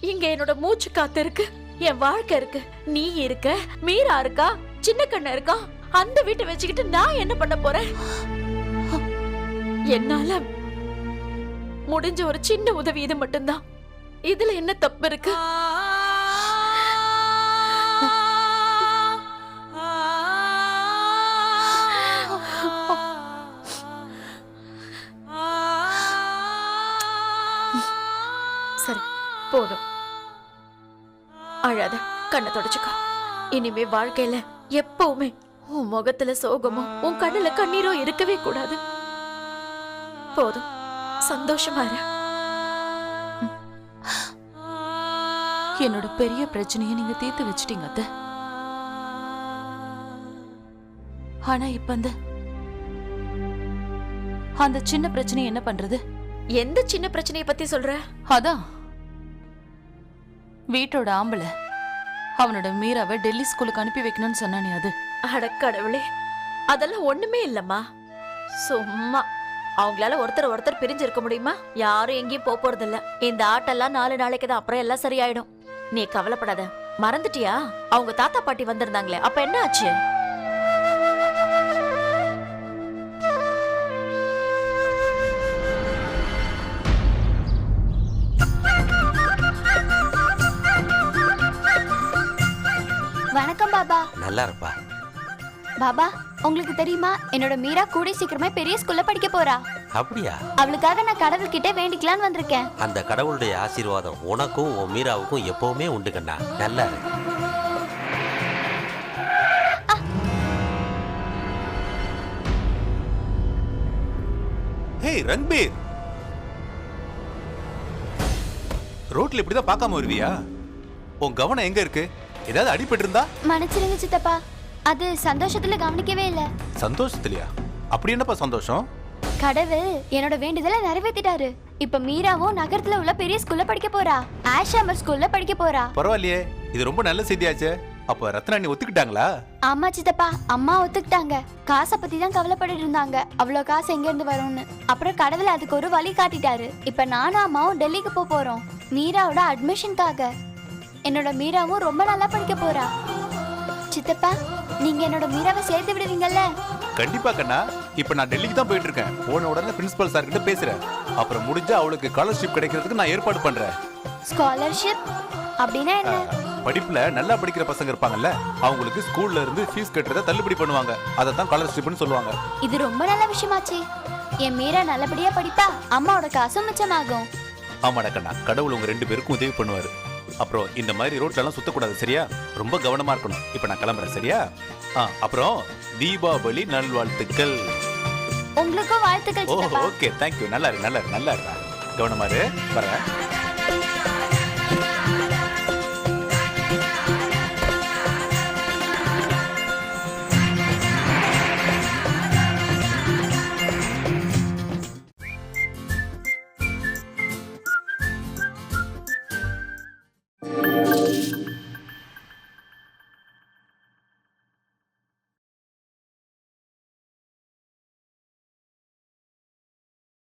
இங்க என்னோட மூச்சு காத்து இருக்கு. என் வாழ்க்கை இருக்கு. நீ இருக்க மீரா இருக்கா சின்ன கண்ண இருக்கா அந்த வீட்டை வச்சுக்கிட்டு நான் என்ன பண்ண போறேன்? என்னால முடிஞ்ச ஒரு சின்ன உதவி இது மட்டும்தான். இதுல என்ன தப்பு இருக்கு? சரி போதும். அழாத கண்ணை தொடச்சுக்கோ. இனிமே வாழ்க்கையில எப்பவுமே உன் முகத்துல சோகமோ உன் கண்ணுல கண்ணீரோ இருக்கவே கூடாது. போதும். சந்தோஷமா என்னோட பெரிய பிரச்சனையை நீங்க தீர்த்து வச்சிட்டீங்க அத்தை. ஆனா இப்ப அந்த அந்த சின்ன பிரச்சனை என்ன பண்றது? எந்த சின்ன பிரச்சனைய பத்தி சொல்ற? அதான். வீட்டோட ஆம்பளை. அவனோட மீராவை டெல்லி ஸ்கூலுக்கு அனுப்பி வைக்கணும்னு சொன்னானே அது. அடக்கடவுளே அதெல்லாம் ஒண்ணுமே இல்லம்மா. சும்மா. அவங்களால ஒருத்தர் ஒருத்தர் பிரிஞ்சு இருக்க முடியுமா? யாரும் எங்கேயும் போக போறது இல்ல இந்த ஆட்டெல்லாம் நாலு நாளைக்கு தான் அப்புறம் எல்லாம் சரியாயிடும். நீ கவலைப்படாத. மறந்துட்டியா? அவங்க தாத்தா பாட்டி வந்திருந்தாங்களே. அப்ப என்ன ஆச்சு? பாபா. நல்லா இருப்பா பாபா உங்களுக்கு தெரியுமா என்னோட மீரா கூடி சீக்கிரமே பெரிய ஸ்கூல்ல படிக்க போறா. அப்படியா? அவளுக்காக நான் கடவுள்கிட்ட வேண்டிக்கலான்னு வந்திருக்கேன். அந்த கடவுளுடைய ஆசீர்வாதம் உனக்கும் உன் மீராவுக்கும் எப்பவுமே உண்டு கண்ணா. நல்லா இரு. ஹேய் ரன்பீர். ரோட்ல இப்படிதான் பார்க்காம வருவியா? உன் கவனம் எங்க இருக்கு? ஏதாவது அடிபட்டு இருந்தா மன்னிச்சிருங்க சித்தப்பா. அது சந்தோஷத்துல கவனிக்கவே இல்ல. சந்தோஷத்துலயா? அப்படி என்னப்பா சந்தோஷம்? கடவுள் என்னோட வேண்டுதலை நிறைவேத்திட்டாரு. இப்ப மீராவும் நகரத்துல உள்ள பெரிய ஸ்கூல்ல படிக்க போறா. ஆஷாமர் ஸ்கூல்ல படிக்க போறா. பரவாயில்லையே. இது ரொம்ப நல்ல செய்தியாச்சே. அப்ப ரத்னா நீ ஒத்துக்கிட்டாங்களா? ஆமா சித்தப்பா. அம்மா ஒத்துக்கிட்டாங்க. காசை பத்தி தான் கவலைப்பட்டு இருந்தாங்க. அவ்வளவு காசு எங்க இருந்து வரும்னு. அப்புறம் கடவுள் அதுக்கு ஒரு வழி காட்டிட்டாரு. இப்ப நானும் அம்மாவும் டெல்லிக்கு போக போறோம். மீராவோட அட்மிஷனுக்காக என்னோட மீராவும் ரொம்ப நல்லா படிக்க போறா. சித்தப்பா நீங்க என்னோட மீராவை சேர்த்து விடுவீங்கல்ல? கண்டிப்பா கண்ணா. இப்ப நான் டெல்லிக்கு தான் போயிட்டு இருக்கேன் போன உடனே பிரின்சிபல் சார் கிட்ட பேசுறேன். அப்புறம் முடிஞ்சா அவளுக்கு ஸ்காலர்ஷிப் கிடைக்கிறதுக்கு நான் ஏற்பாடு பண்றேன். ஸ்காலர்ஷிப் அப்படின்னா என்ன? படிப்புல நல்லா படிக்கிற பசங்க இருப்பாங்கல்ல அவங்களுக்கு ஸ்கூல்ல இருந்து ஃபீஸ் கட்டுறத தள்ளுபடி பண்ணுவாங்க. அதை தான் ஸ்காலர்ஷிப்னு சொல்லுவாங்க. இது ரொம்ப நல்ல விஷயமாச்சே. என் மீரா நல்லபடியா படிப்பா அம்மாவோட காசும் மிச்சமாகும். ஆமாடா கண்ணா. கடவுள் உங்க ரெண்டு பேருக்கும் உதவி பண்ணுவாரு. அப்புறம் இந்த மாதிரி ரோட்ல எல்லாம் சுத்தக்கூடாது சரியா? ரொம்ப கவனமா இருக்கணும். இப்ப நான் கிளம்புறேன் சரியா? ஆ அப்புறம் தீபாவளி நல்வாழ்த்துக்கள். உங்களுக்கும் வாழ்த்துக்கள் ஓ சித்தப்பா ஓகே. தேங்க்யூ நல்லா இரு நல்லா இரு நல்லா இருக்கா கவனமா இரு. வரேன்.